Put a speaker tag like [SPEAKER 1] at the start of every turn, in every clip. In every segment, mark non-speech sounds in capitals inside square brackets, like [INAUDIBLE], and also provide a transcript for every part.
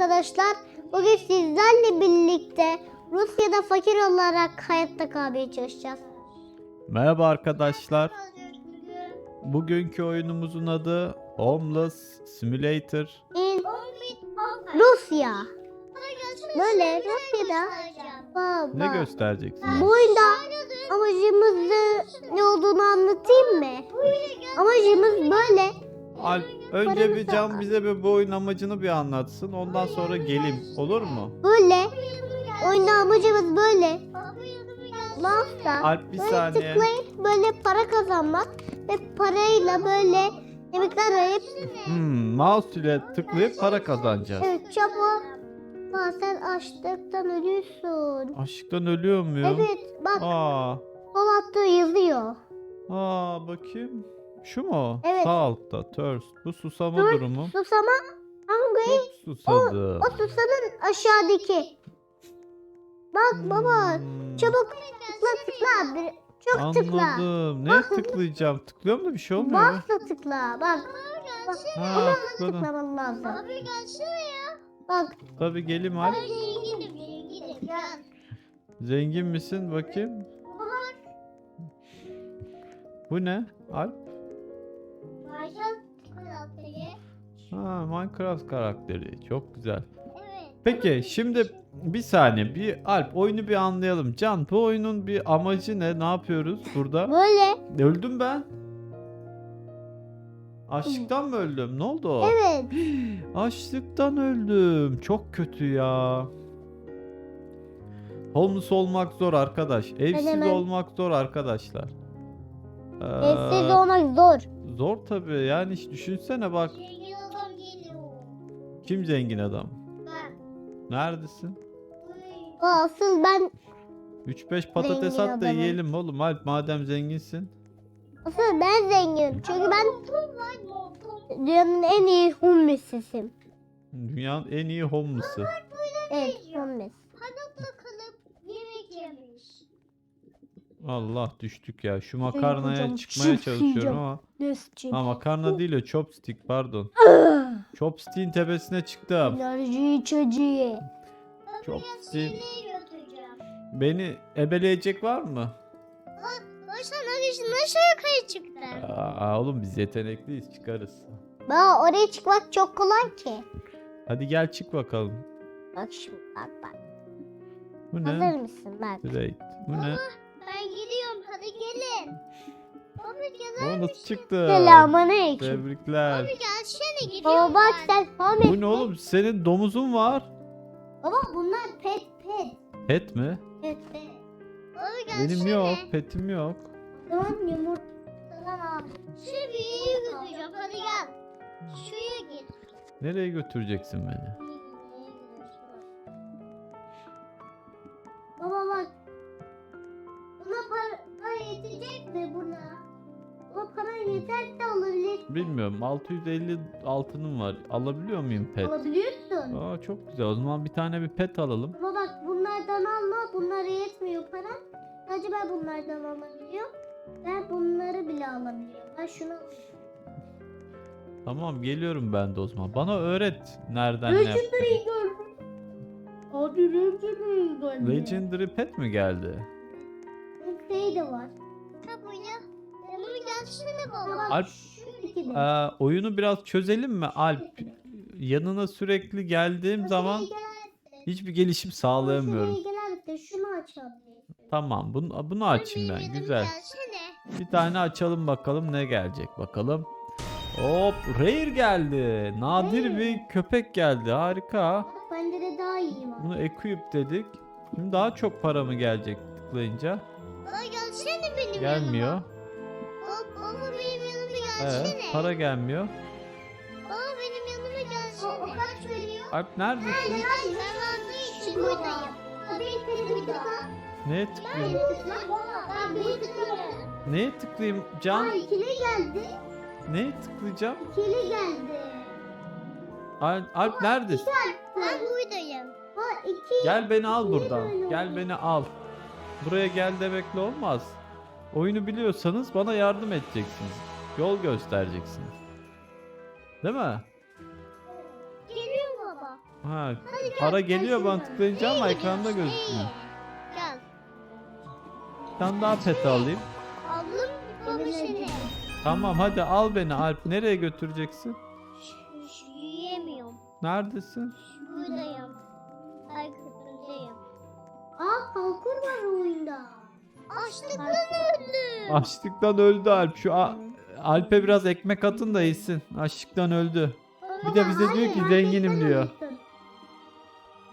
[SPEAKER 1] arkadaşlar. Bugün sizlerle birlikte Rusya'da fakir olarak hayatta kalmaya çalışacağız.
[SPEAKER 2] Merhaba arkadaşlar. Bugünkü oyunumuzun adı Homeless Simulator.
[SPEAKER 1] In Rusya. Böyle Rusya'da baba.
[SPEAKER 2] Ne göstereceksin?
[SPEAKER 1] Bu oyunda amacımızı ne olduğunu anlatayım mı? Amacımız böyle.
[SPEAKER 2] Alp, önce
[SPEAKER 1] Paramız
[SPEAKER 2] bir Can bize bir bu oyun amacını bir anlatsın. Ondan sonra gelim. Olur mu?
[SPEAKER 1] Böyle. Oyunda amacımız böyle. Lafta
[SPEAKER 2] Alp bir
[SPEAKER 1] böyle
[SPEAKER 2] saniye.
[SPEAKER 1] tıklayıp böyle para kazanmak ve parayla böyle yemekler arayıp
[SPEAKER 2] Hmm, mouse ile tıklayıp para kazanacağız.
[SPEAKER 1] evet çabuk. Aa, sen açlıktan ölüyorsun.
[SPEAKER 2] Açlıktan ölüyor muyum?
[SPEAKER 1] Evet bak
[SPEAKER 2] Aa,
[SPEAKER 1] sol altta yazıyor.
[SPEAKER 2] aa bakayım. Şu mu?
[SPEAKER 1] Evet.
[SPEAKER 2] Sağ altta. Thirst. Bu susama
[SPEAKER 1] Dur,
[SPEAKER 2] durumu.
[SPEAKER 1] Susama hangi?
[SPEAKER 2] Çok susadım.
[SPEAKER 1] O susanın aşağıdaki. Bak baba
[SPEAKER 2] Hmm,
[SPEAKER 1] çabuk tıkla tıkla. Bir, çok tıkla.
[SPEAKER 2] Anladım. Neye tıklayacağım? Tıklıyorum da bir şey olmuyor.
[SPEAKER 1] Basla tıkla bak.
[SPEAKER 2] Ha,
[SPEAKER 1] Ona
[SPEAKER 2] tıkladım.
[SPEAKER 1] tıklaman lazım.
[SPEAKER 3] Abi gelsene ya.
[SPEAKER 1] Bak
[SPEAKER 2] Tabii gelim Alp.
[SPEAKER 3] Zenginim zenginim. Gel.
[SPEAKER 2] Zengin misin bakayım? Bu ne? Alp? Ha, Minecraft karakteri. Çok güzel. Peki şimdi bir saniye bir Alp oyunu bir anlayalım. Can bu oyunun bir amacı ne? Ne yapıyoruz burada?
[SPEAKER 1] böyle.
[SPEAKER 2] Öldüm ben. Açlıktan mı öldüm? Ne oldu?
[SPEAKER 1] Evet. [GASPS]
[SPEAKER 2] Açlıktan öldüm. Çok kötü ya. Homeless olmak zor arkadaş. Evsiz
[SPEAKER 1] hemen-
[SPEAKER 2] olmak zor arkadaşlar. Ee,
[SPEAKER 1] Evsiz olmak zor.
[SPEAKER 2] Zor tabii. Yani hiç düşünsene bak.
[SPEAKER 3] Zengin.
[SPEAKER 2] Kim zengin adam?
[SPEAKER 3] Bak.
[SPEAKER 2] Neredesin?
[SPEAKER 1] O asıl ben
[SPEAKER 2] 3-5 patates
[SPEAKER 1] Zengin
[SPEAKER 2] at da
[SPEAKER 1] adamım.
[SPEAKER 2] yiyelim oğlum. Alp madem zenginsin.
[SPEAKER 1] asıl ben zenginim. Çünkü ben dünyanın en iyi homeless'isiyim.
[SPEAKER 2] Dünyanın en iyi homeless'ı.
[SPEAKER 1] Evet homeless.
[SPEAKER 2] Allah düştük ya. Şu makarnaya
[SPEAKER 1] hocam,
[SPEAKER 2] çıkmaya
[SPEAKER 1] çift
[SPEAKER 2] çalışıyorum
[SPEAKER 1] yiyeceğim.
[SPEAKER 2] ama.
[SPEAKER 1] Nesçin.
[SPEAKER 2] Ha makarna değil o chopstick pardon. Chopstick'in tepesine çıktım.
[SPEAKER 1] Enerji içeceği.
[SPEAKER 2] Chopstick.
[SPEAKER 3] Götüreceğim?
[SPEAKER 2] Beni ebeleyecek var mı?
[SPEAKER 3] Baştan ateşi nasıl yukarı çıktı?
[SPEAKER 2] Aa, oğlum biz yetenekliyiz çıkarız.
[SPEAKER 1] Bak oraya çıkmak çok kolay ki.
[SPEAKER 2] Hadi gel çık bakalım.
[SPEAKER 1] Bak şimdi bak bak.
[SPEAKER 2] Bu
[SPEAKER 1] Hazır
[SPEAKER 2] ne?
[SPEAKER 1] mısın bak.
[SPEAKER 2] Great. Bu ne? O nasıl çıktı?
[SPEAKER 1] Selamünaleyküm.
[SPEAKER 2] Tebrikler.
[SPEAKER 3] Abi gelsene gidiyorum
[SPEAKER 1] Baba bak
[SPEAKER 3] ben.
[SPEAKER 1] sen.
[SPEAKER 2] Bu ne oğlum? Senin domuzun var.
[SPEAKER 1] Baba bunlar pet pet.
[SPEAKER 2] Pet mi?
[SPEAKER 1] Pet pet.
[SPEAKER 3] Abi gelsene.
[SPEAKER 2] Benim yok. Petim yok.
[SPEAKER 1] Tamam yumurta. Tamam abi.
[SPEAKER 3] Şu büyüğü götüreceğim hadi gel. Şuraya git.
[SPEAKER 2] Nereye götüreceksin beni?
[SPEAKER 1] Yeter de alabilir.
[SPEAKER 2] Bilmiyorum. 650 altınım var. Alabiliyor muyum pet?
[SPEAKER 1] Alabiliyorsun.
[SPEAKER 2] Aa çok güzel. O zaman bir tane bir pet alalım.
[SPEAKER 1] Baba bak bunlardan alma. Bunlara yetmiyor para. Sadece ben bunlardan alabiliyorum. Ben bunları bile alabiliyorum. Ben şunu alıyorum.
[SPEAKER 2] Tamam geliyorum ben de o zaman. Bana öğret nereden ne
[SPEAKER 1] Legendary gördüm. Hadi Legendary geldi.
[SPEAKER 2] Legendary pet mi geldi?
[SPEAKER 1] Şey de var.
[SPEAKER 3] Kapıya. Gelsene baba.
[SPEAKER 2] Alp. Ee, oyunu biraz çözelim mi Alp? Yanına sürekli geldiğim zaman hiçbir gelişim sağlayamıyorum.
[SPEAKER 1] Şunu açalım.
[SPEAKER 2] Tamam bunu, bunu açayım ben. Güzel. Bir tane açalım bakalım ne gelecek bakalım. Hop rare geldi. Nadir
[SPEAKER 1] Rare.
[SPEAKER 2] bir köpek geldi. Harika.
[SPEAKER 1] Bende de daha iyi var.
[SPEAKER 2] Bunu equip dedik. Şimdi daha çok para mı gelecek tıklayınca?
[SPEAKER 3] Baba gelsene benim
[SPEAKER 2] Gelmiyor.
[SPEAKER 3] yanıma.
[SPEAKER 2] Evet para gelmiyor.
[SPEAKER 3] Baba benim yanıma
[SPEAKER 1] O, o
[SPEAKER 3] gelsene.
[SPEAKER 1] kaç veriyor?
[SPEAKER 2] Alp neredesin?
[SPEAKER 3] Ben aldığı için buradayım.
[SPEAKER 1] O kere bir daha.
[SPEAKER 2] Neye tıklayayım?
[SPEAKER 1] Ben bir tıklıyorum.
[SPEAKER 2] Neye tıklayayım
[SPEAKER 1] Aa
[SPEAKER 2] Can?
[SPEAKER 1] ikili geldi.
[SPEAKER 2] Neye tıklayacağım?
[SPEAKER 1] İkili geldi.
[SPEAKER 2] Alp, Alp neredesin?
[SPEAKER 3] Ben buradayım.
[SPEAKER 1] Ha iki.
[SPEAKER 2] Gel beni al buradan. Gel beni al. Buraya gel demekle olmaz. Oyunu biliyorsanız bana yardım edeceksiniz. Yol göstereceksiniz. Değil mi?
[SPEAKER 3] Geliyor baba.
[SPEAKER 2] Ha, para geliyor bana tıklayınca ama ekranda
[SPEAKER 3] gidiyorsun,
[SPEAKER 2] gözükmüyor.
[SPEAKER 3] iyi. Gel.
[SPEAKER 2] Bir tane daha pet alayım.
[SPEAKER 3] Aldım baba seni.
[SPEAKER 2] Tamam hadi al beni Alp. Nereye götüreceksin?
[SPEAKER 3] Yiyemiyorum.
[SPEAKER 2] Neredesin?
[SPEAKER 3] Buradayım. Ay kırmızıyım.
[SPEAKER 1] Aa parkur var oyunda.
[SPEAKER 3] Açlıktan öldüm.
[SPEAKER 2] Açlıktan öldü Alp. Şu A- Alp'e biraz ekmek atın da yesin. Açlıktan öldü. Bir de bize diyor ki zenginim diyor.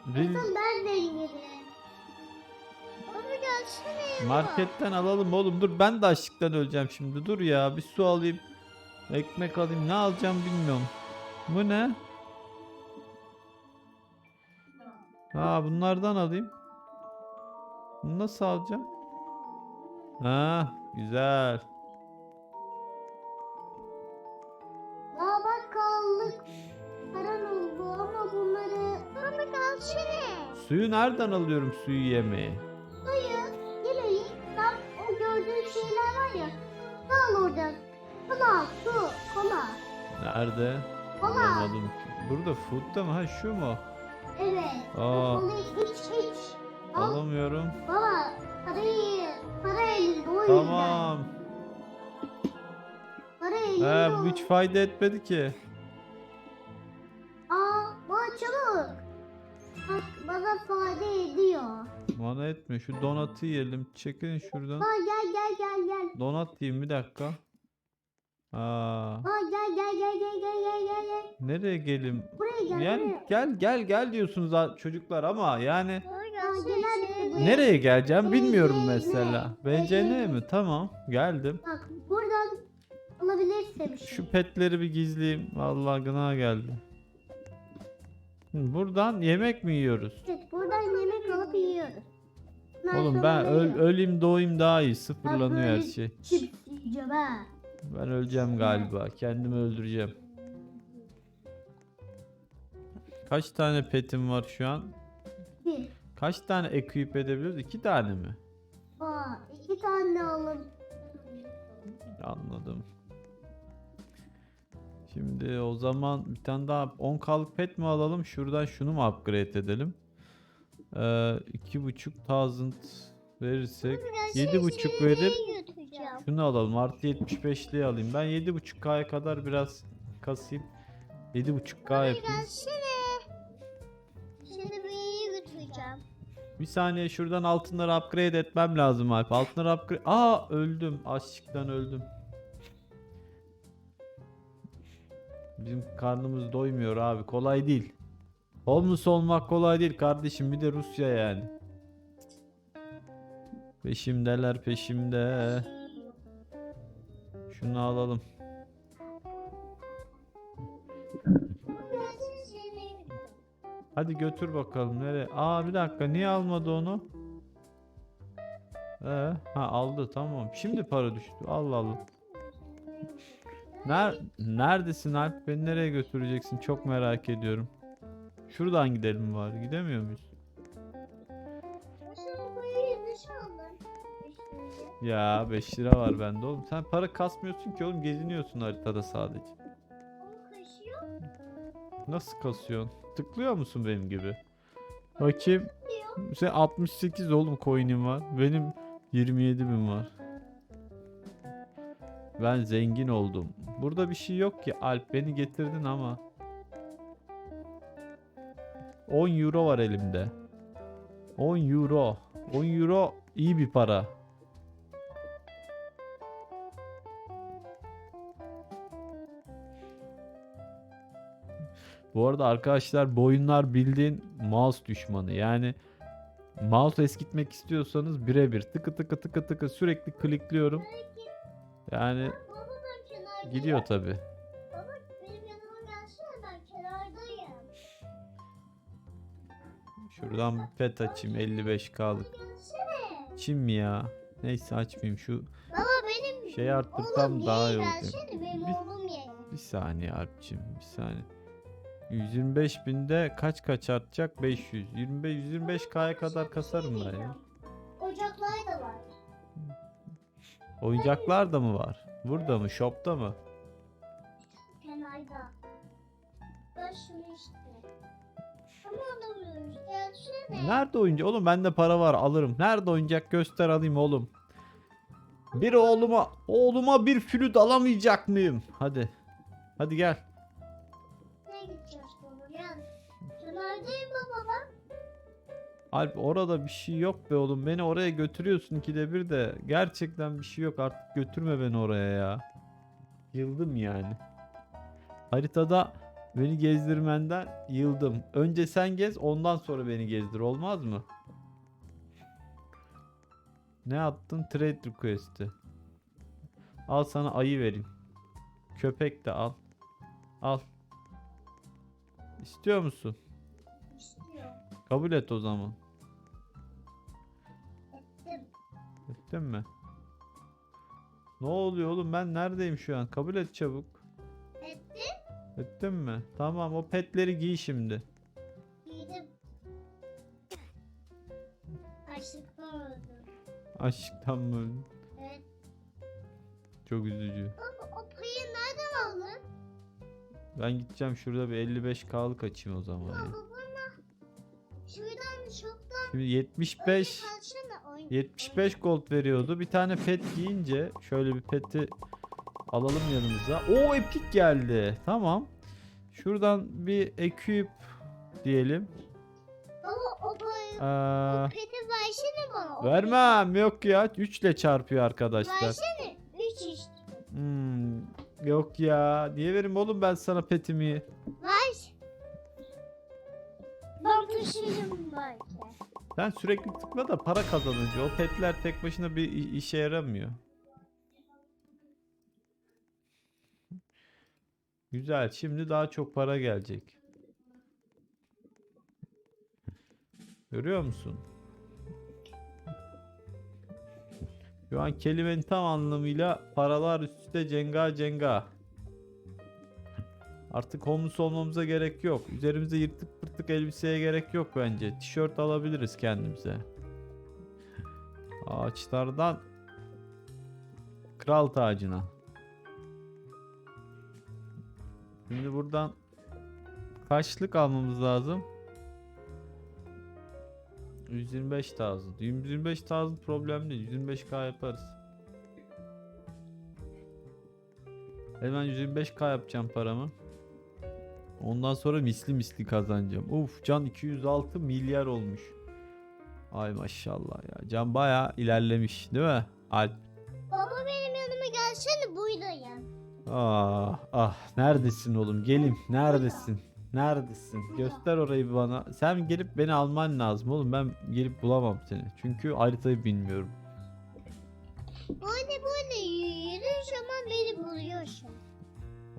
[SPEAKER 2] Biz
[SPEAKER 1] Asıl ben zenginim.
[SPEAKER 3] Baba gelsene ya.
[SPEAKER 2] marketten alalım oğlum. Dur ben de açlıktan öleceğim şimdi. Dur ya bir su alayım. Ekmek alayım. Ne alacağım bilmiyorum. Bu ne? Ha bunlardan alayım. Bunu nasıl alacağım? Ha güzel. Suyu nereden alıyorum suyu yemeği?
[SPEAKER 1] Hayır. Geleyim. Tam o gördüğün şeyler var ya. Al oradan. Kola, su, kola.
[SPEAKER 2] Nerede?
[SPEAKER 1] Kola.
[SPEAKER 2] Bulamadım ki. Burada food'da mı? Ha şu mu?
[SPEAKER 1] Evet.
[SPEAKER 2] Aa.
[SPEAKER 1] Kolayı iç iç. Al.
[SPEAKER 2] Alamıyorum.
[SPEAKER 1] Baba parayı para elinde o yüzden.
[SPEAKER 2] Tamam.
[SPEAKER 1] Para elinde
[SPEAKER 2] He bu hiç fayda etmedi ki. gitme. Şu donatı yiyelim. Çekin şuradan.
[SPEAKER 1] Ha gel gel gel gel.
[SPEAKER 2] Donat diyeyim bir dakika. Aa.
[SPEAKER 1] Ha gel gel gel gel gel gel gel.
[SPEAKER 2] Nereye gelim?
[SPEAKER 1] Buraya gel.
[SPEAKER 2] Yani,
[SPEAKER 1] buraya.
[SPEAKER 2] gel gel gel diyorsunuz ha, çocuklar ama yani. Nereye geleceğim bilmiyorum mesela. BCN mi? Tamam. Geldim.
[SPEAKER 1] Bak buradan alabilirse. Şey.
[SPEAKER 2] Şu petleri bir gizleyeyim. Vallahi gına geldi. Buradan yemek mi yiyoruz?
[SPEAKER 1] Bundan
[SPEAKER 2] Oğlum ben öl, öleyim doğayım daha iyi. Sıfırlanıyor her şey.
[SPEAKER 1] Chips yiyeceğim ha.
[SPEAKER 2] Ben öleceğim galiba. Kendimi öldüreceğim. Kaç tane petim var şu an?
[SPEAKER 1] Bir.
[SPEAKER 2] Kaç tane equip edebiliyoruz? İki tane mi?
[SPEAKER 1] Aa iki tane alalım.
[SPEAKER 2] Anladım. Şimdi o zaman bir tane daha 10k'lık pet mi alalım? Şuradan şunu mu upgrade edelim? Ee, iki buçuk thousand verirsek yedi buçuk verip şunu alalım. Artı 75'liği alayım. Ben yedi buçuk k'ya kadar biraz kasayım. Yedi buçuk k yapayım.
[SPEAKER 3] Bir yere götüreceğim.
[SPEAKER 2] Bir saniye şuradan altınları upgrade etmem lazım Alp. Altınları upgrade... Aa öldüm. Açlıktan öldüm. Bizim karnımız doymuyor abi. Kolay değil. Homeless olmak kolay değil kardeşim. Bir de Rusya yani. Peşimdeler peşimde. Şunu alalım. Hadi götür bakalım nereye? Aa bir dakika niye almadı onu? Ee, ha aldı tamam. Şimdi para düştü. Allah Allah. Ner neredesin Alp? Beni nereye götüreceksin? Çok merak ediyorum. Şuradan gidelim bari. Gidemiyor muyuz? Ya 5 lira var bende oğlum. Sen para kasmıyorsun ki oğlum. Geziniyorsun haritada sadece. Nasıl kasıyorsun? Tıklıyor musun benim gibi? Bakayım. Sen 68 oğlum coin'im var. Benim 27 bin var. Ben zengin oldum. Burada bir şey yok ki Alp beni getirdin ama. 10 euro var elimde. 10 euro. 10 euro iyi bir para. Bu arada arkadaşlar bu oyunlar bildiğin mouse düşmanı. Yani mouse eskitmek istiyorsanız birebir tıkı tıkı tıkı tıkı sürekli klikliyorum. Yani gidiyor tabi. Şuradan bir pet açayım 55k'lık.
[SPEAKER 3] Gelsene.
[SPEAKER 2] Çim mi ya? Neyse açmayayım şu
[SPEAKER 3] Baba benim
[SPEAKER 2] şey arttırsam daha iyi olacak. Bir-. Bir saniye Alpçim bir saniye. 125 binde kaç kaç artacak? 500. 25 125k'ya kadar kasarım ben ya.
[SPEAKER 3] Ocaklar da var.
[SPEAKER 2] Oyuncaklar da mı var? Burada mı? Shop'ta mı? Nerede oyuncak? Oğlum bende para var alırım. Nerede oyuncak göster alayım oğlum. Bir oğluma oğluma bir flüt alamayacak mıyım? Hadi. Hadi gel. Alp orada bir şey yok be oğlum. Beni oraya götürüyorsun ikide bir de. Gerçekten bir şey yok artık götürme beni oraya ya. Yıldım yani. Haritada beni gezdirmenden yıldım. Önce sen gez ondan sonra beni gezdir olmaz mı? Ne attın? Trade request'i. Al sana ayı vereyim. Köpek de al. Al. İstiyor musun?
[SPEAKER 3] İstiyor.
[SPEAKER 2] Kabul et o zaman.
[SPEAKER 3] Ettim.
[SPEAKER 2] Ettin mi? Ne oluyor oğlum ben neredeyim şu an? Kabul et çabuk. Ettin mi? Tamam o petleri giy şimdi.
[SPEAKER 3] Giydim. Açlıktan öldüm.
[SPEAKER 2] Aşktan mı öldün?
[SPEAKER 3] Evet.
[SPEAKER 2] Çok üzücü.
[SPEAKER 3] Baba o payı nereden aldın?
[SPEAKER 2] Ben gideceğim şurada bir 55k'lık açayım o zaman. ya.
[SPEAKER 3] Baba bana şuradan şoktan
[SPEAKER 2] Şimdi 75
[SPEAKER 3] kalsana oyun.
[SPEAKER 2] 75 gold veriyordu. Bir tane pet giyince şöyle bir peti alalım yanımıza. O epik geldi. Tamam. Şuradan bir equip diyelim.
[SPEAKER 3] Baba o payı
[SPEAKER 2] Ee,
[SPEAKER 3] peti versene bana. o
[SPEAKER 2] vermem yok ya. 3 ile çarpıyor
[SPEAKER 3] peti.
[SPEAKER 2] arkadaşlar.
[SPEAKER 3] Versene. Üç işte.
[SPEAKER 2] Hmm, yok ya. Niye vereyim oğlum ben sana petimi?
[SPEAKER 3] Ver. Ben taşırım belki.
[SPEAKER 2] Sen sürekli tıkla da para kazanınca o petler tek başına bir i- işe yaramıyor. Güzel. Şimdi daha çok para gelecek. Görüyor musun? Şu an kelimenin tam anlamıyla paralar üstte cenga cenga. Artık homeless olmamıza gerek yok. Üzerimize yırtık pırtık elbiseye gerek yok bence. Tişört alabiliriz kendimize. Ağaçlardan kral tacına. Şimdi buradan kaçlık almamız lazım? 125 thousand. 125 thousand problem değil. 125k yaparız. Hemen 125k yapacağım paramı. Ondan sonra misli misli kazanacağım. Uf can 206 milyar olmuş. Ay maşallah ya. Can baya ilerlemiş değil mi? Alp. Ah ah neredesin oğlum? Gelin neredesin? Neredesin? Göster orayı bir bana. Sen gelip beni alman lazım oğlum. Ben gelip bulamam seni. Çünkü haritayı bilmiyorum.
[SPEAKER 3] Böyle böyle yürüyüş ama beni buluyorsun.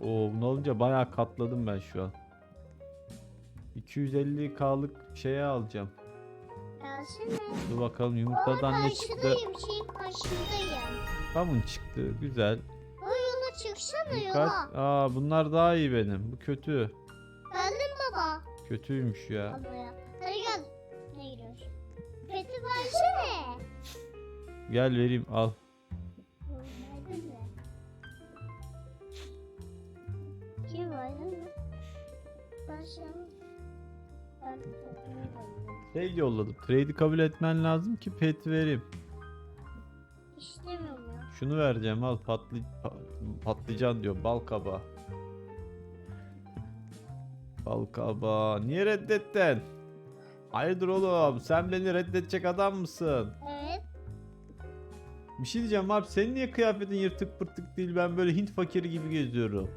[SPEAKER 2] Oo bunu alınca bayağı katladım ben şu an. 250k'lık şeye alacağım.
[SPEAKER 3] Gelsene.
[SPEAKER 2] Dur bakalım yumurtadan ne çıktı?
[SPEAKER 3] karşıdayım şeyin karşındayım.
[SPEAKER 2] Kamun çıktı. Güzel.
[SPEAKER 3] Çıksana
[SPEAKER 2] Dikkat.
[SPEAKER 3] yola.
[SPEAKER 2] Aa bunlar daha iyi benim. Bu kötü.
[SPEAKER 3] Geldin baba.
[SPEAKER 2] Kötüymüş ya.
[SPEAKER 3] Buraya. Hadi gel. Ne gidiyorsun? Peti versene.
[SPEAKER 2] Gel vereyim al.
[SPEAKER 3] Verdin mi? Kim verdin mi? Ben sana... Ben
[SPEAKER 2] Şey yolladım. Trade'i kabul etmen lazım ki pet vereyim. Şunu vereceğim al patlı pa- patlıcan diyor bal kabağı. Bal kabağı. Niye reddettin? Hayırdır oğlum sen beni reddedecek adam mısın?
[SPEAKER 3] Evet.
[SPEAKER 2] Bir şey diyeceğim abi senin niye kıyafetin yırtık pırtık değil ben böyle Hint fakiri gibi geziyorum.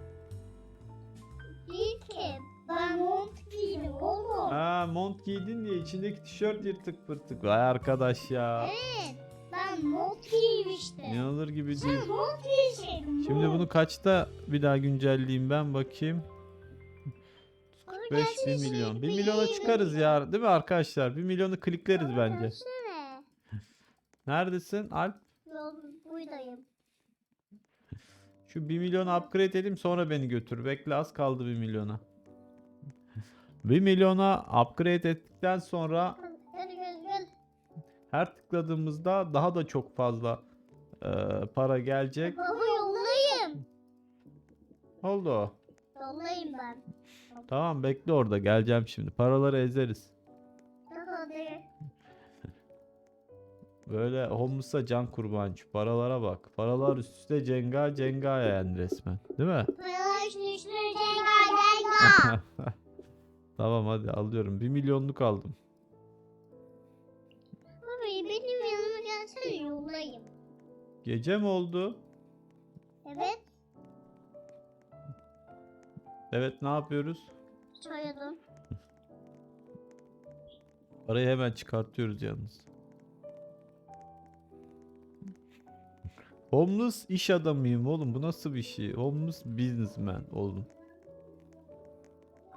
[SPEAKER 3] Değil ki. Ben mont giydim oğlum.
[SPEAKER 2] Ha mont giydin diye içindeki tişört yırtık pırtık. Vay arkadaş ya.
[SPEAKER 3] Evet. Ben mont giymiştim.
[SPEAKER 2] İnanılır gibi değil.
[SPEAKER 3] Sen mont giyseydin.
[SPEAKER 2] Şimdi bunu kaçta bir daha güncelleyeyim ben bakayım.
[SPEAKER 3] Sonra
[SPEAKER 2] 5
[SPEAKER 3] gelsene
[SPEAKER 2] 1 milyon.
[SPEAKER 3] şuraya
[SPEAKER 2] 1
[SPEAKER 3] bir
[SPEAKER 2] milyona çıkarız ya değil mi arkadaşlar? 1 milyonu klikleriz bence. [LAUGHS] Neredesin Alp?
[SPEAKER 3] Buradayım.
[SPEAKER 2] Şu 1 milyonu upgrade edeyim sonra beni götür. Bekle az kaldı 1 milyona. [LAUGHS] 1 milyona upgrade ettikten sonra. Her tıkladığımızda daha da çok fazla e, para gelecek.
[SPEAKER 3] Baba yollayayım.
[SPEAKER 2] Oldu.
[SPEAKER 3] Yollayayım ben.
[SPEAKER 2] Tamam bekle orada geleceğim şimdi. Paraları ezeriz.
[SPEAKER 3] Hadi. [LAUGHS]
[SPEAKER 2] Böyle homeless'a can kurban şu paralara bak. Paralar üst üste cenga cenga yani resmen. Değil mi?
[SPEAKER 3] Paralar üstüne [LAUGHS] cenga
[SPEAKER 2] tamam hadi alıyorum. 1 milyonluk aldım. Gece mi oldu?
[SPEAKER 3] Evet.
[SPEAKER 2] Evet ne yapıyoruz?
[SPEAKER 3] Soyadım.
[SPEAKER 2] Parayı hemen çıkartıyoruz yalnız. Homeless iş adamıyım oğlum. Bu nasıl bir şey? Homeless businessman.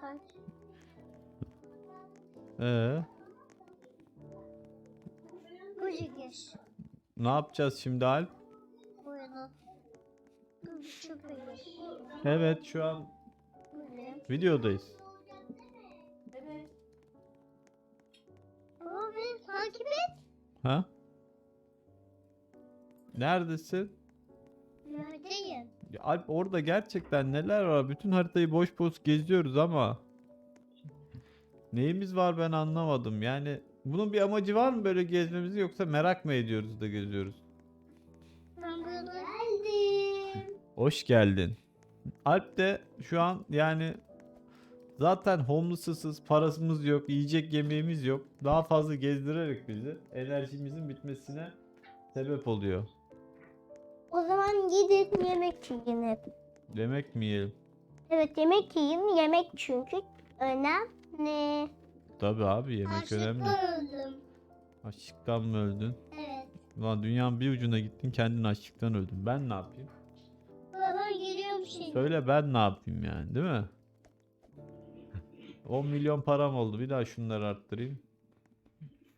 [SPEAKER 3] Kaç?
[SPEAKER 2] Ee, ne yapacağız şimdi Alp? Evet şu an videodayız.
[SPEAKER 3] Baba beni takip et.
[SPEAKER 2] Ha? Neredesin?
[SPEAKER 3] Neredeyim?
[SPEAKER 2] Ya Alp orada gerçekten neler var? Bütün haritayı boş boş geziyoruz ama neyimiz var ben anlamadım. Yani bunun bir amacı var mı böyle gezmemizi yoksa merak mı ediyoruz da geziyoruz? Hoş geldin. Alp de şu an yani zaten homeless'ız, parasımız yok, yiyecek yemeğimiz yok. Daha fazla gezdirerek bizi enerjimizin bitmesine sebep oluyor.
[SPEAKER 1] O zaman gidin yemek yiyin hep.
[SPEAKER 2] Demek mi yiyelim?
[SPEAKER 1] Evet yemek yiyin. Yemek çünkü önemli.
[SPEAKER 2] Tabii abi yemek önemli.
[SPEAKER 3] Öldüm.
[SPEAKER 2] Açlıktan mı öldün?
[SPEAKER 3] Evet.
[SPEAKER 2] Ulan dünyanın bir ucuna gittin kendin açlıktan öldün. Ben ne yapayım?
[SPEAKER 3] Şimdi.
[SPEAKER 2] Söyle ben ne yapayım yani değil mi? 10 milyon param oldu. Bir daha şunları arttırayım.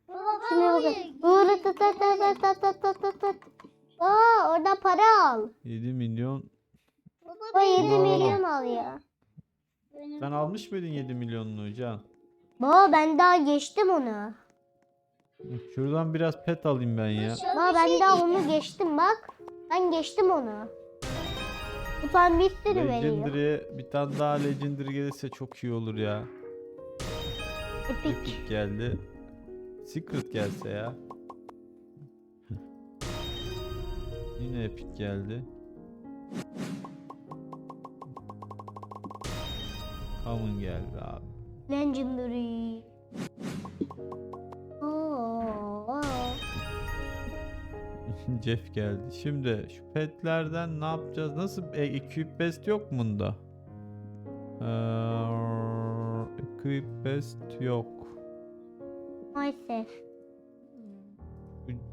[SPEAKER 3] Oraya
[SPEAKER 1] bakın. Uğur tut tut tut tut tut tut tut tut. Aa orada para al.
[SPEAKER 2] 7 milyon.
[SPEAKER 3] Baba
[SPEAKER 1] O
[SPEAKER 3] benim
[SPEAKER 1] 7
[SPEAKER 2] Aa.
[SPEAKER 1] milyon al ya.
[SPEAKER 3] benim-
[SPEAKER 2] Sen almış mıydın 7 milyonunu Can?
[SPEAKER 1] Baba ben daha geçtim onu.
[SPEAKER 2] Şuradan biraz pet alayım ben ya.
[SPEAKER 1] Baba ben
[SPEAKER 3] şey
[SPEAKER 1] daha onu geçtim bak. Ben geçtim onu. Tam bir sürü veriyor.
[SPEAKER 2] Bir tane daha Legendary gelirse çok iyi olur ya.
[SPEAKER 1] Epic.
[SPEAKER 2] Epic geldi. Secret gelse ya. Yine Epic geldi. Common geldi abi.
[SPEAKER 1] Legendary.
[SPEAKER 2] Jeff geldi. Şimdi şu petlerden ne yapacağız? Nasıl e, equip best yok mu bunda? Ee, equip best yok.
[SPEAKER 1] Maalesef.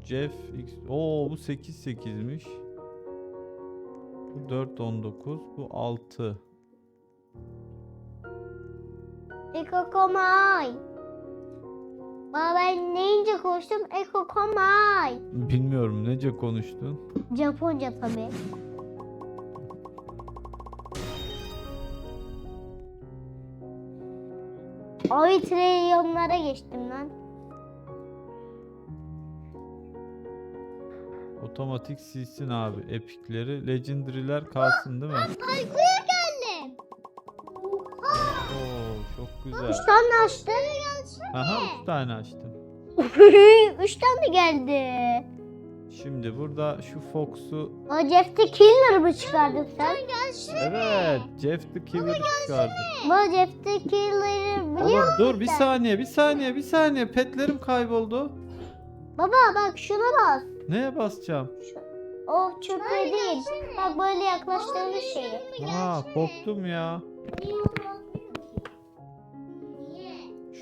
[SPEAKER 2] Jeff X. Oo bu 8 8'miş. Bu 4 19, bu 6.
[SPEAKER 1] Eko Komay. Baba ben neyince koştum? Eko Komay.
[SPEAKER 2] Bilmiyorum nece konuştun.
[SPEAKER 1] Japonca tabi. Ay trilyonlara geçtim lan.
[SPEAKER 2] Otomatik silsin abi epikleri. Legendary'ler kalsın değil mi?
[SPEAKER 3] Parkura geldim.
[SPEAKER 2] Oo çok güzel.
[SPEAKER 1] Üç tane açtı.
[SPEAKER 2] Aha 3 tane açtım. [LAUGHS]
[SPEAKER 1] Üç tane geldi.
[SPEAKER 2] Şimdi burada şu Fox'u
[SPEAKER 1] O Jeff the Killer mı çıkardın sen?
[SPEAKER 2] Evet, Jeff the Killer çıkardı.
[SPEAKER 1] Bu Jeff the Killer'ı biliyor
[SPEAKER 2] Oğlum dur bir saniye, bir saniye, bir saniye. Petlerim kayboldu.
[SPEAKER 1] Baba bak şuna bas.
[SPEAKER 2] Neye basacağım?
[SPEAKER 1] O çöpe değil. Bak böyle yaklaştığımız şeyi.
[SPEAKER 2] Aa, korktum ya.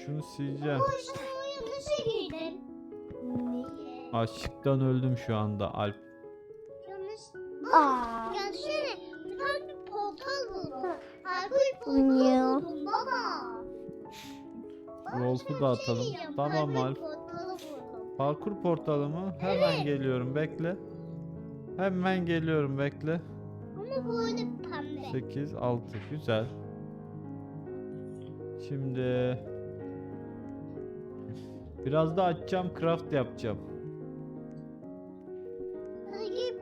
[SPEAKER 2] Şunu sileceğim.
[SPEAKER 3] Boşuna oraya nasıl girdin? Niye?
[SPEAKER 2] Açlıktan öldüm şu anda Alp.
[SPEAKER 3] Yalnız
[SPEAKER 1] Aa.
[SPEAKER 3] gelsene. Bir tane bir portal buldum. Parkur
[SPEAKER 1] Ya.
[SPEAKER 3] portal buldum baba. Sana
[SPEAKER 2] da
[SPEAKER 3] bir şey
[SPEAKER 2] atalım.
[SPEAKER 3] diyeceğim.
[SPEAKER 2] Tamam,
[SPEAKER 3] Parkur
[SPEAKER 2] Alp. Parkur portalı mı? Hemen geliyorum bekle. Hemen geliyorum bekle.
[SPEAKER 3] Ama böyle pembe.
[SPEAKER 2] 8, 6 güzel. Şimdi biraz da açacağım craft yapacağım.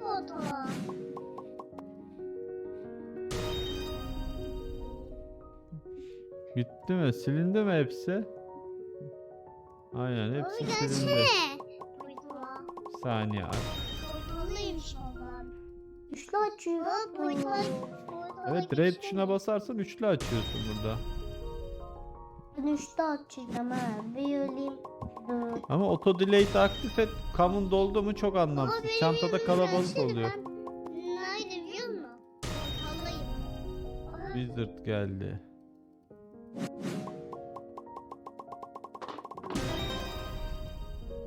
[SPEAKER 3] Portala.
[SPEAKER 2] Bitti mi? Silindi mi hepsi? Aynen hepsi
[SPEAKER 3] gelsene.
[SPEAKER 2] silindi. Bir saniye
[SPEAKER 3] ondan.
[SPEAKER 1] Üçlü açıyor.
[SPEAKER 2] Evet R tuşuna basarsan üçlü açıyorsun burada.
[SPEAKER 1] Ben üçlü açacağım ha. Bir öleyim.
[SPEAKER 2] Ama auto delete aktif et. Kamun doldu mu çok anlamsız.
[SPEAKER 3] benim
[SPEAKER 2] Çantada kalabalık
[SPEAKER 3] gelsene,
[SPEAKER 2] oluyor.
[SPEAKER 3] Ben nerede biliyor musun?
[SPEAKER 2] Wizard geldi.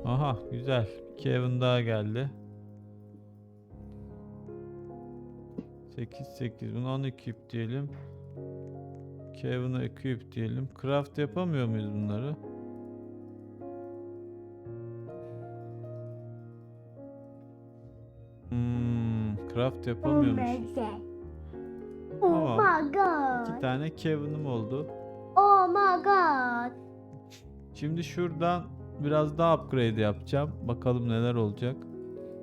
[SPEAKER 2] Aha güzel. Kevin daha geldi. 8 8 bunu 10 equip diyelim. Kevin'a equip diyelim. Craft yapamıyor muyuz bunları? Craft yapamıyormuşuz.
[SPEAKER 1] Oh my
[SPEAKER 2] İki
[SPEAKER 1] god.
[SPEAKER 2] tane Kevin'im oldu.
[SPEAKER 1] Oh my god.
[SPEAKER 2] Şimdi şuradan biraz daha upgrade yapacağım. Bakalım neler olacak.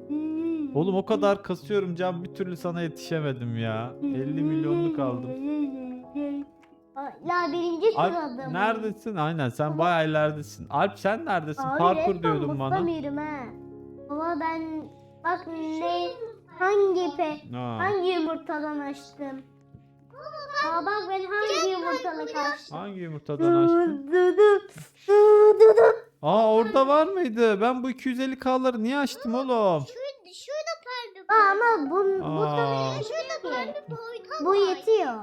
[SPEAKER 1] Hmm.
[SPEAKER 2] Oğlum o kadar kasıyorum can bir türlü sana yetişemedim ya. 50 milyonluk aldım.
[SPEAKER 1] La birinci sırada
[SPEAKER 2] neredesin? Aynen sen bayağı ileridesin. Alp sen neredesin?
[SPEAKER 1] Abi
[SPEAKER 2] Parkur diyordun bana.
[SPEAKER 1] Baba ben bak ne hangi pe
[SPEAKER 2] Ha.
[SPEAKER 1] hangi yumurtadan açtım? Aa bak ben hangi yumurtadan açtım?
[SPEAKER 2] Hangi yumurtadan açtın? Aa orada var mıydı? Ben bu 250k'ları niye açtım oğlum?
[SPEAKER 3] Şurada, şurada pembe
[SPEAKER 1] Aa, ama bu, bu
[SPEAKER 2] Aa.
[SPEAKER 1] tabii
[SPEAKER 3] Şurada pembe portal
[SPEAKER 1] bu
[SPEAKER 3] var.
[SPEAKER 1] yetiyor.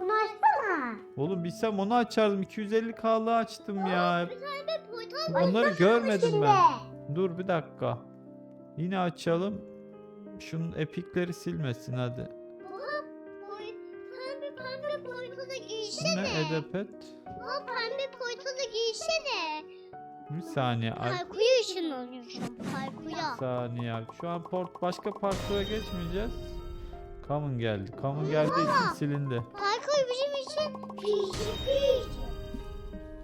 [SPEAKER 1] Bunu açsana.
[SPEAKER 2] Oğlum bilsem onu açardım. 250k'lı açtım ya.
[SPEAKER 3] Portal var.
[SPEAKER 2] Onları görmedim ben. Dur bir dakika. Yine açalım. Şunun epikleri silmesin hadi.
[SPEAKER 3] Baba, boy, pembe pembe portala
[SPEAKER 2] Bu
[SPEAKER 3] girsene.
[SPEAKER 2] ne edepet?
[SPEAKER 3] Baba pembe portala girsene.
[SPEAKER 2] Bir saniye Alp.
[SPEAKER 3] Parkuya ışınlanıyorsun
[SPEAKER 2] Bir
[SPEAKER 3] parkuya.
[SPEAKER 2] saniye. Şu an port başka parkura geçmeyeceğiz. Common geldi. Common geldiği için silindi.
[SPEAKER 3] Parkur bizim için pişmiş.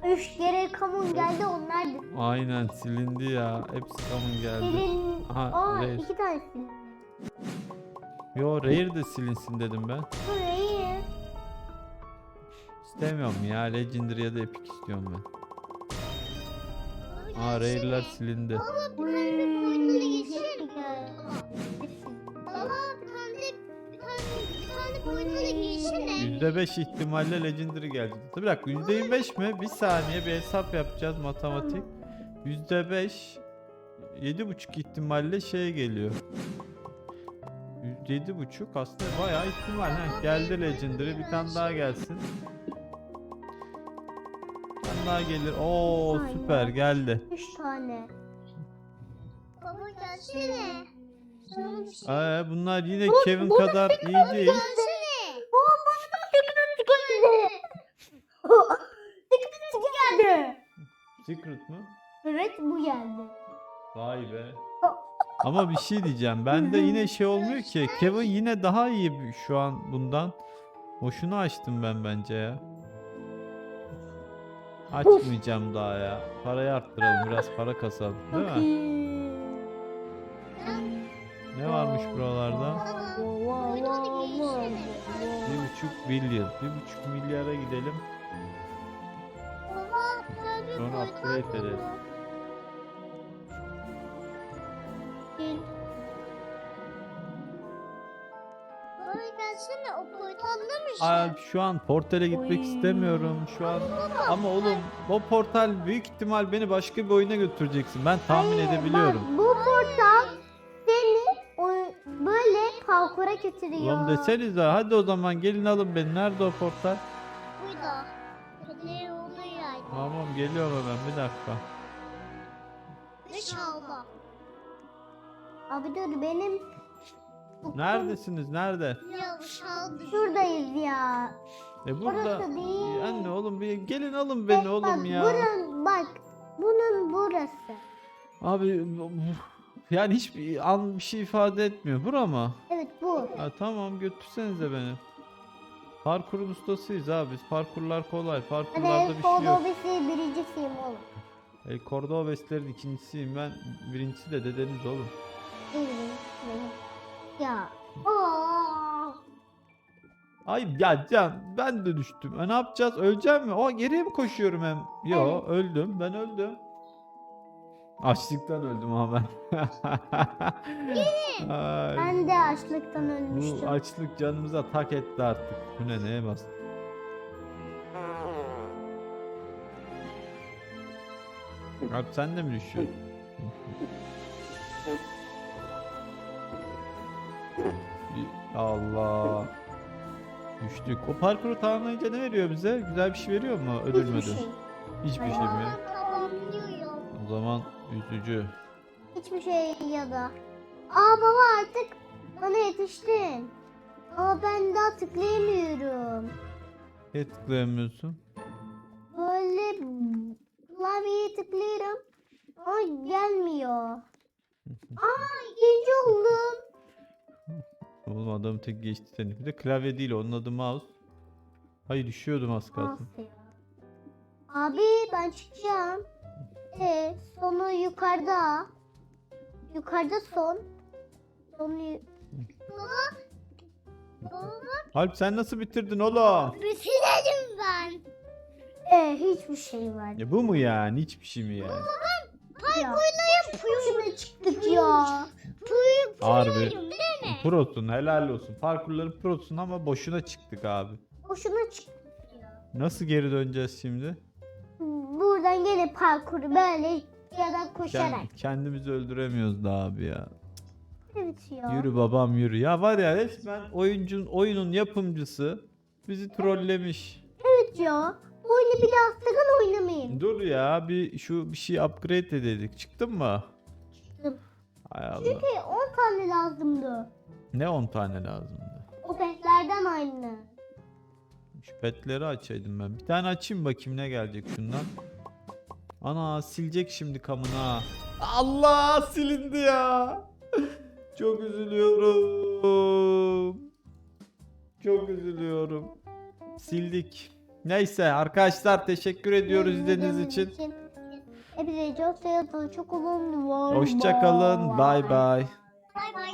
[SPEAKER 1] Üç kere kamun geldi onlar da.
[SPEAKER 2] Aynen silindi ya. Hepsi Common geldi.
[SPEAKER 1] Silin.
[SPEAKER 2] Aha,
[SPEAKER 1] Aa
[SPEAKER 2] Rare.
[SPEAKER 1] iki tane silin.
[SPEAKER 2] Yo Rare de silinsin dedim ben.
[SPEAKER 1] Burayı.
[SPEAKER 2] İstemiyorum ya. Legendary ya da Epic istiyorum ben. Aa Rare'ler silindi.
[SPEAKER 3] Baba
[SPEAKER 1] Uy,
[SPEAKER 3] pembe portala
[SPEAKER 1] hepsi
[SPEAKER 3] girsene.
[SPEAKER 1] geldi.
[SPEAKER 3] Baba pembe bir tane bir tane portala girsene.
[SPEAKER 2] %5 ihtimalle Legendary gelecek. Bir dakika %25 mi? Bir saniye bir hesap yapacağız matematik. %5 7,5 ihtimalle şey geliyor. %7,5 aslında bayağı ihtimal. Heh, geldi Legendary bir tane daha gelsin. Bir tane daha gelir. Oo süper geldi.
[SPEAKER 1] Üç tane.
[SPEAKER 3] Baba gelsene. Şey
[SPEAKER 2] Ee, bunlar yine
[SPEAKER 1] Bu-
[SPEAKER 2] Kevin
[SPEAKER 1] bu
[SPEAKER 2] kadar iyi değil. Secret mı?
[SPEAKER 1] Evet bu geldi.
[SPEAKER 2] Vay be. Ama bir şey diyeceğim. Bende yine şey olmuyor ki. Kevin yine daha iyi şu an bundan. Boşuna açtım ben bence ya. Açmayacağım daha ya. Parayı arttıralım. Biraz para kasalım. Değil mi? Ne varmış buralarda? Bir buçuk milyon. Bir buçuk milyara gidelim. Sonra upgrade edelim. Ay, şu an portale gitmek istemiyorum şu an. Ama oğlum o portal büyük ihtimal beni başka bir oyuna götüreceksin. Ben tahmin
[SPEAKER 1] Hayır,
[SPEAKER 2] edebiliyorum.
[SPEAKER 1] Bak, bu portal seni böyle parkura götürüyor.
[SPEAKER 2] Ulan desenize hadi o zaman gelin alın beni. Nerede o portal?
[SPEAKER 3] Burada. Kedileri olduğu yerde.
[SPEAKER 2] Tamam geliyorum hemen bir dakika.
[SPEAKER 3] İnşallah.
[SPEAKER 1] Abi dur benim
[SPEAKER 2] Neredesiniz? Nerede?
[SPEAKER 1] Şuradayız ya.
[SPEAKER 2] E burada.
[SPEAKER 1] Orası değil.
[SPEAKER 2] Anne oğlum bir gelin alın beni
[SPEAKER 1] bak,
[SPEAKER 2] oğlum ya.
[SPEAKER 1] Buranın, bak bunun burası.
[SPEAKER 2] Abi yani hiçbir an bir şey ifade etmiyor. Bura mı?
[SPEAKER 1] Evet bu.
[SPEAKER 2] Ha, tamam götürsenize beni. Parkurun ustasıyız abi. Biz parkurlar kolay.
[SPEAKER 1] Hadi
[SPEAKER 2] Parkurlarda bir şey yok.
[SPEAKER 1] kodobisi birincisiyim oğlum.
[SPEAKER 2] El Cordobes'lerin ikincisiyim ben. Birincisi de dedeniz oğlum.
[SPEAKER 1] Mi? Benim. Ya. Aa.
[SPEAKER 2] Ay ya Can ben de düştüm. E, ne yapacağız? Öleceğim mi? O geriye mi koşuyorum hem? Yo
[SPEAKER 1] Evet.
[SPEAKER 2] öldüm. Ben öldüm. Açlıktan öldüm ama ben. Ay,
[SPEAKER 1] Ben de açlıktan
[SPEAKER 2] bu
[SPEAKER 1] ölmüştüm.
[SPEAKER 2] açlık canımıza tak etti artık. Bu ne neye bastı? Abi sen de mi düşüyorsun? [LAUGHS] Allah. Düştük. O parkuru tamamlayınca ne veriyor bize? Güzel bir şey veriyor mu? Ödül
[SPEAKER 1] Hiçbir
[SPEAKER 2] müdür?
[SPEAKER 1] şey.
[SPEAKER 2] Hiçbir şey mi?
[SPEAKER 3] Aa, tamamlıyorum.
[SPEAKER 2] O zaman üzücü.
[SPEAKER 1] Hiçbir şey ya da. Aa baba artık bana yetiştin. Ama ben daha tıklayamıyorum.
[SPEAKER 2] Niye tıklayamıyorsun?
[SPEAKER 1] Böyle klavyeye tıklıyorum. Ama gelmiyor. [LAUGHS] Aa ikinci oldum.
[SPEAKER 2] Oğlum adam tek geçti seni. Bir de klavye değil onun adı mouse. Hayır düşüyordum az kalsın.
[SPEAKER 1] Nasıl ya? Abi ben çıkacağım. E sonu yukarıda. Yukarıda son. Sonu yu-
[SPEAKER 2] Alp sen nasıl bitirdin oğlum?
[SPEAKER 3] Bitirdim ben.
[SPEAKER 1] E hiçbir şey var.
[SPEAKER 2] Ya bu mu yani? Hiçbir şey mi yani?
[SPEAKER 1] Ya. Şuna çıktık ya.
[SPEAKER 2] Harbi.
[SPEAKER 3] Değil mi?
[SPEAKER 2] Prosun helal olsun. Parkurların prosun ama boşuna çıktık abi.
[SPEAKER 1] Boşuna çıktık.
[SPEAKER 2] Nasıl geri döneceğiz şimdi?
[SPEAKER 1] Buradan gelip parkuru böyle ya da
[SPEAKER 2] Kend-
[SPEAKER 1] koşarak.
[SPEAKER 2] kendimizi öldüremiyoruz da abi ya.
[SPEAKER 1] Evet ya.
[SPEAKER 2] Yürü babam yürü. Ya var ya resmen oyuncun oyunun yapımcısı bizi trollemiş.
[SPEAKER 1] Evet ya. Oyunu bir daha sakın oynamayın.
[SPEAKER 2] Dur ya bir şu bir şey upgrade ededik. Çıktın mı?
[SPEAKER 1] Çıktım.
[SPEAKER 2] Hay Allah.
[SPEAKER 1] Çünkü 10 tane lazımdı.
[SPEAKER 2] Ne 10 tane lazımdı?
[SPEAKER 1] O petlerden aynı.
[SPEAKER 2] Şu petleri açaydım ben. Bir tane açayım bakayım ne gelecek şundan. Ana silecek şimdi kamına. Allah silindi ya. Çok üzülüyorum. Çok üzülüyorum. Sildik. Neyse arkadaşlar teşekkür ediyoruz izlediğiniz için.
[SPEAKER 1] Hepinize çok seviyorum. Çok olumlu var.
[SPEAKER 2] Hoşça kalın. Bay bay.
[SPEAKER 3] Bay bay.